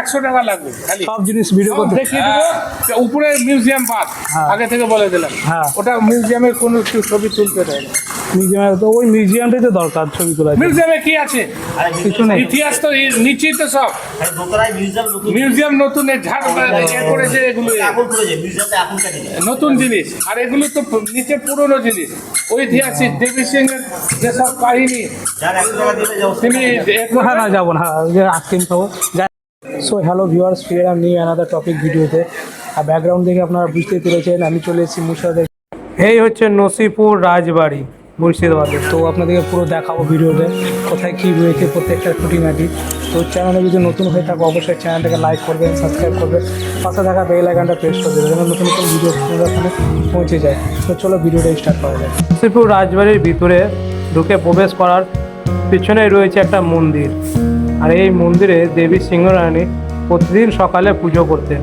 একশো টাকা লাগবে খালি। সব জিনিস ভিডিও করতে। দেখিয়ে দেবো উপরে মিউজিয়াম বাদ হ্যাঁ। আগে থেকে বলে দিলাম। হ্যাঁ। ওটা মিউজিয়ামের কোনো একটু ছবি তুলতে দেয় না। মিউজিয়ামে তো ওই মিউজিয়ামটাই তো দরকার ছবি তোলা মিউজিয়ামে কি আছে? কিছু নেই। ইতিহাস তো নিচেই তো সব। মিউজিয়াম নতুন। ঝাড় করেছে এগুলো। এখন করেছে দিনে নতুন জিনিস। আর এগুলো তো নিচে পুরনো জিনিস। ঐতিহাসিক দেবী সিং এর যেসব কাহিনী তিনি হ্যাঁ না যাব না। খাব সো হ্যালো ভিউয়ার্স ফিয়ার আর নিউ অ্যানাদার টপিক ভিডিওতে আর ব্যাকগ্রাউন্ড দেখে আপনারা বুঝতেই পেরেছেন, আমি চলে এসেছি মুর্শিদাবাদের। এই হচ্ছে নসিপুর রাজবাড়ি, মুর্শিদাবাদে। তো আপনাদেরকে পুরো দেখাবো ভিডিওতে, কোথায় কী রয়েছে প্রত্যেকটা খুঁটিনাটি। তো চ্যানেলে যদি নতুন হয়ে থাকে, অবশ্যই চ্যানেলটাকে লাইক করবেন সাবস্ক্রাইব করবেন পাশে থাকা বেল আইকনটা প্রেস করে দেবেন যেন নতুন নতুন ভিডিও ওখানে পৌঁছে যায়। তো চলো ভিডিওটা স্টার্ট করা যায় নসিপুর রাজবাড়ির ভিতরে ঢুকে প্রবেশ করার পিছনেই রয়েছে একটা মন্দির। আর এই মন্দিরে দেবী সিংহরানী প্রতিদিন সকালে পুজো করতেন।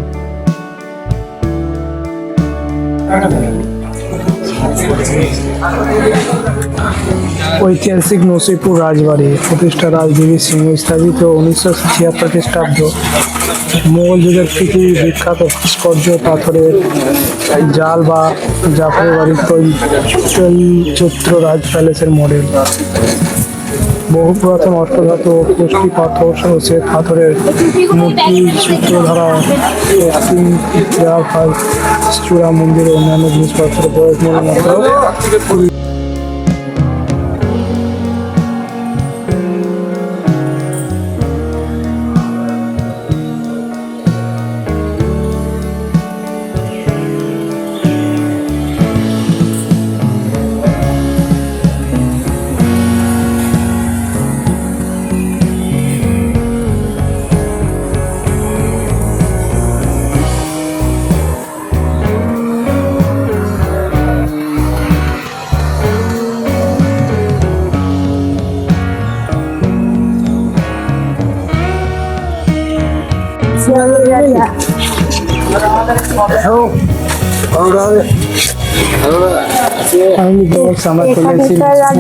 ঐতিহাসিক নসিপুর রাজবাড়ি, প্রতিষ্ঠা রাজদেবী সিংহ স্থাপিত উনিশশো ছিয়াত্তর খ্রিস্টাব্দ। মোগল যুগের পৃথিবীর বিখ্যাত ভাস্কর্য পাথরের জাল বা জাফরের বাড়ির চৈত্র রাজ প্যালেসের মডেল। বহু পুরাতন অষ্টধাতু পুষ্টি পাথর শ্বেত পাথরের মূর্তি সূত্রধারা ধারা চূড়া মন্দির অন্যান্য জিনিসপত্র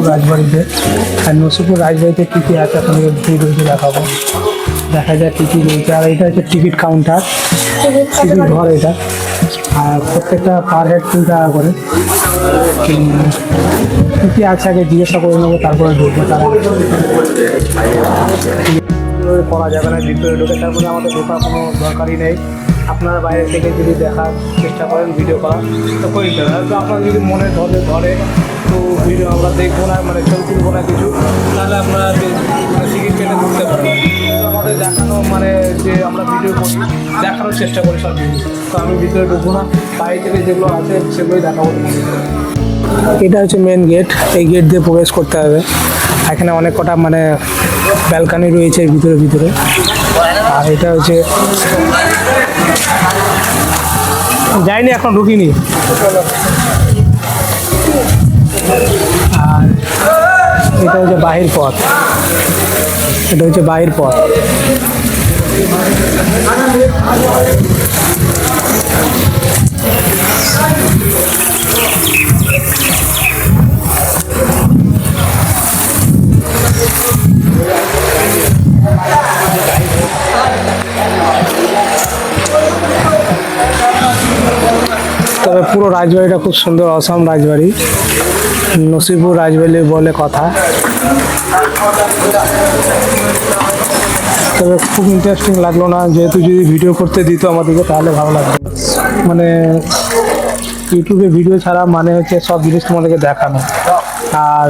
রাজবাড়িতে আর নসিপুর রাজবাড়িতে কী কী আছে আপনাদের ভিডিওতে দেখাবো দেখা যায় কী কী রয়েছে আর এটা হচ্ছে টিকিট কাউন্টার টিকিট ঘর এটা আর প্রত্যেকটা পার হেড তিন টাকা করে কী কী আছে আগে জিজ্ঞাসা করে নেব তারপরে ঢুকবো তারা ভিতরে করা যাবে না ভিতরে ঢুকে তারপরে আমাদের ঢোকার কোনো দরকারই নেই। আপনারা বাইরে থেকে যদি দেখার চেষ্টা করেন ভিডিও করা তো করে তো আপনার যদি মনে ধরে ধরে, তো ভিডিও আমরা দেখব না মানে ছবি তুলবো না কিছু, তাহলে আপনারা টিকিট কেটে ঘুরতে পারেন তো আমাদের দেখানো মানে যে আমরা ভিডিও করি, দেখানোর চেষ্টা করি সব তো আমি ভিতরে ঢুকবো না, বাইরে থেকে যেগুলো আছে, সেগুলোই দেখাবো। এটা হচ্ছে মেন গেট এই গেট দিয়ে প্রবেশ করতে হবে। এখানে অনেক কটা মানে ব্যালকানি রয়েছে এর ভিতরে ভিতরে। আর এটা হচ্ছে যাইনি, এখন ঢুকিনি। আর এটা হচ্ছে বাহির পথ। এটা হচ্ছে বাহির পথ। তবে পুরো রাজবাড়িটা খুব সুন্দর, অসম রাজবাড়ি। নসিপুর রাজবাড়ি বলে কথা। তবে খুব ইন্টারেস্টিং লাগল না, যেহেতু যদি ভিডিও করতে দিত আমাদেরকে, তাহলে ভালো লাগতো। মানে ইউটিউবে ভিডিও ছাড়া মানে হচ্ছে সব জিনিস তোমাদেরকে দেখানো। আর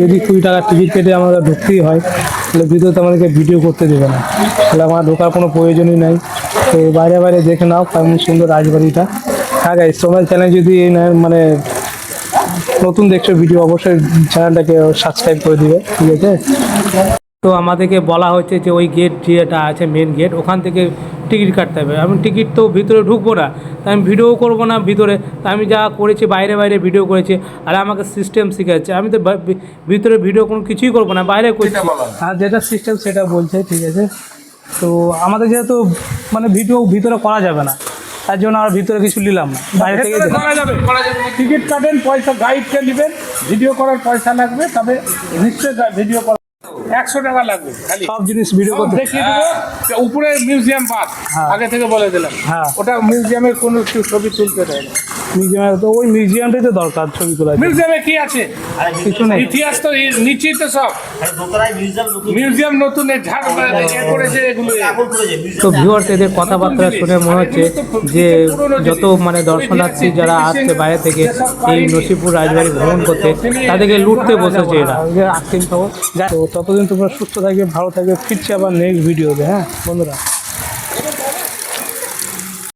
যদি কুড়ি টাকার টিকিট কেটে আমাদের ঢুকতেই হয়, তাহলে ভিডিওতে আমাদেরকে ভিডিও করতে দেবে না। তাহলে আমার ঢোকার কোনো প্রয়োজনই নাই। তো বাইরে বাইরে দেখে নাও কেমন সুন্দর রাজবাড়িটা। হ্যাঁ গাইস তোমার চ্যানেল যদি মানে নতুন দেখছ ভিডিও অবশ্যই চ্যানেলটাকে সাবস্ক্রাইব করে দিবে ঠিক আছে? তো আমাদেরকে বলা হচ্ছে যে ওই গেট যেটা আছে মেন গেট ওখান থেকে টিকিট কাটতে হবে। আমি টিকিট তো ভিতরে ঢুকবো না তাই আমি ভিডিও করব না ভিতরে। তাই আমি যা করেছি বাইরে বাইরে ভিডিও করেছি আর আমাকে সিস্টেম শিখাচ্ছে। আমি তো ভিতরে ভিডিও কোনো কিছুই করব না বাইরে করছি। হ্যাঁ যেটা সিস্টেম সেটা বলছে ঠিক আছে? তো আমাদের যেহেতু মানে ভিডিও ভিতরে করা যাবে না। তার জন্য আর ভিতরে কিছু নিলাম না বাইরে থেকে ভেতরে করা যাবে করা যাবে। টিকিট কাটেন পয়সা গাইডকে নেবেন ভিডিও করার পয়সা লাগবে তবে নিশ্চয়ই ভিডিও করা একশো টাকা লাগবে খালি। সব জিনিস ভিডিও করতে দেখিয়ে দেবো যে উপরে মিউজিয়াম বাদ হ্যাঁ। আগে থেকে বলে দিলাম। হ্যাঁ। ওটা মিউজিয়ামের কোনো কিছু ছবি তুলতে দেয় না। মিউজিয়ামে তো ওই মিউজিয়ামটাই তো দরকার ছবি তোলা মিউজিয়ামে কি আছে? কিছু নেই। ইতিহাস তো নিচেই তো সব। মিউজিয়াম নতুন। করেছে এগুলো। তো ভিউয়ার্স এদের কথাবার্তা শুনে মনে হচ্ছে যে যত মানে দর্শনার্থী যারা আসছে বাইরে থেকে এই নসিপুর রাজবাড়ি ভ্রমণ করতে তাদেরকে লুটতে বসেছে এরা। আজকে আজকের খবর? তো ততদিন তোমরা সুস্থ থাকবে ভালো থাকবে ফিরছে আবার নেক্সট ভিডিওতে হ্যাঁ বন্ধুরা।